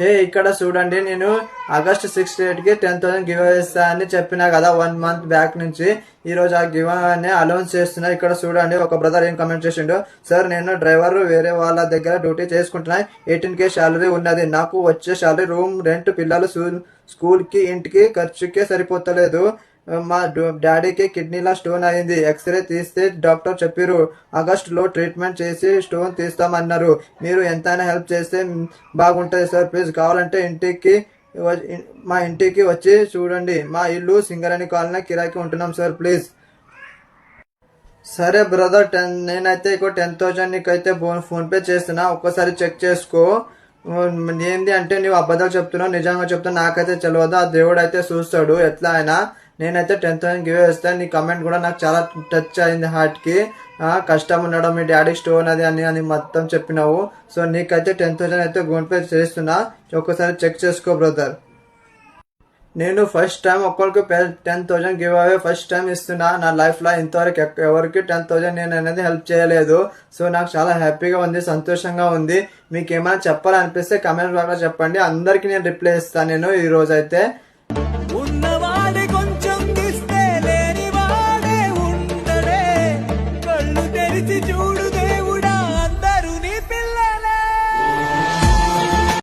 హే ఇక్కడ చూడండి నేను ఆగస్ట్ సిక్స్కి టెన్ థౌసండ్ గివ్ ఇస్తా అని చెప్పినా కదా వన్ మంత్ బ్యాక్ నుంచి. ఈ రోజు ఆ గివ్ అని అనౌన్స్ చేస్తున్నా. ఇక్కడ చూడండి ఒక బ్రదర్ ఏం కమెంట్ చేసిండు సార్ నేను డ్రైవర్ వేరే వాళ్ళ దగ్గర డ్యూటీ చేసుకుంటున్నా. ఎయిటీన్ కే శాలరీ ఉన్నది. నాకు వచ్చే శాలరీ రూమ్ రెంట్ పిల్లలు స్కూల్కి ఇంటికి ఖర్చుకే సరిపోతలేదు. మా డాడీకి కిడ్నీలో స్టోన్ అయింది. ఎక్స్రే తీస్తే డాక్టర్ చెప్పారు ఆగస్ట్లో ట్రీట్మెంట్ చేసి స్టోన్ తీస్తామన్నారు. మీరు ఎంతైనా హెల్ప్ చేస్తే బాగుంటుంది సార్. ప్లీజ్ కావాలంటే ఇంటికి మా ఇంటికి వచ్చి చూడండి. మా ఇల్లు సింగరేణి కాలనీ కిరాయికి ఉంటున్నాం సార్ ప్లీజ్. సరే బ్రదర్ టెన్ నేనైతే ఇక టెన్ థౌజండ్ నీకైతే ఫోన్ చేస్తున్నా. ఒక్కసారి చెక్ చేసుకో. ఏంది అంటే నువ్వు అబద్ధాలు చెప్తున్నావు నిజంగా చెప్తున్నావు. నాకైతే తెలియదు ఆ దేవుడు అయితే చూస్తాడు. ఎట్లా అయినా నేనైతే టెన్ థౌసండ్ గివ్ ఇస్తాను నీ కమెంట్ కూడా నాకు చాలా టచ్ అయింది హార్ట్కి. కష్టం ఉండడం మీ డాడీ స్టోన్ అది అని అని మొత్తం చెప్పినావు. సో నీకైతే టెన్ థౌసండ్ అయితే గూగుల్ పే చేస్తున్నా. ఒక్కసారి చెక్ చేసుకో బ్రదర్ నేను ఫస్ట్ టైం ఒక్కరికి ten thousand give away first time ఇస్తున్నా. నా లైఫ్లో ఇంతవరకు ఎవరికి టెన్ థౌసండ్ నేను అనేది హెల్ప్ చేయలేదు. సో నాకు చాలా హ్యాపీగా ఉంది సంతోషంగా ఉంది. మీకు ఏమైనా చెప్పాలనిపిస్తే కమెంట్ బాగా చెప్పండి. అందరికి నేను రిప్లై ఇస్తాను నేను ఈ రోజైతే. అయితే attitude.